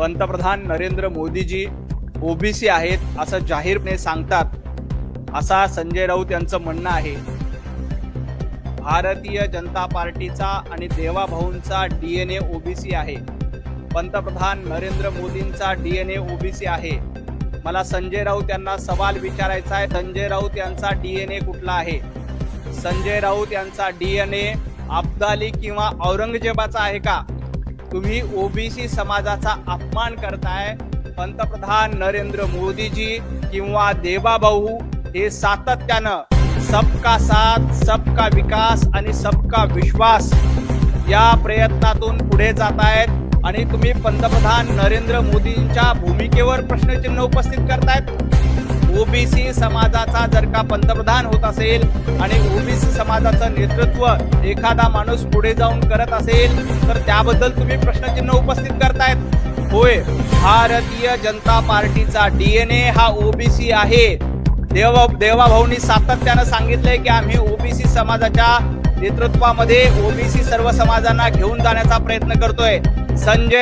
पंतप्रधान नरेंद्र मोदीजी ओबीसी आहेत असं जाहीरपणे सांगतात असा संजय राऊत यांचं म्हणणं आहे. भारतीय जनता पार्टीचा आणि देवाभाऊंचा डी एन ए ओबीसी आहे. पंतप्रधान नरेंद्र मोदींचा डी एन ए ओबीसी आहे. मला संजय राऊत यांना सवाल विचारायचा आहे. संजय राऊत यांचा डी एन ए कुठला आहे? संजय राऊत यांचा डी एन ए अब्दाली किंवा औरंगजेबाचा आहे का? तुम्ही ओबीसी समाजाचा अपमान करताय पंतप्रधान नरेंद्र मोदीजी किंवा देवाभाऊ हे सातत्यानं सबका साथ सबका विकास आणि सबका विश्वास या प्रयत्नातून पुढे जात आहेत आणि तुम्ही पंतप्रधान नरेंद्र मोदींच्या भूमिकेवर प्रश्नचिन्ह उपस्थित करतायत. ओबीसी समाजाचा जर का पंतप्रधान होत असेल आणि ओबीसी समाजाचं नेतृत्व एखादा माणूस पुढे जाऊन करत असेल तर त्याबद्दल तुम्ही प्रश्नचिन्ह उपस्थित करतायत. होय भारतीय जनता पार्टीचा डीएनए हा ओबीसी आहे. देव देवाभाऊंनी सातत्यानं सांगितलंय की आम्ही ओबीसी समाजाच्या नेतृत्वामध्ये ओबीसी सर्व समाजांना घेऊन जाण्याचा प्रयत्न करतोय. संजय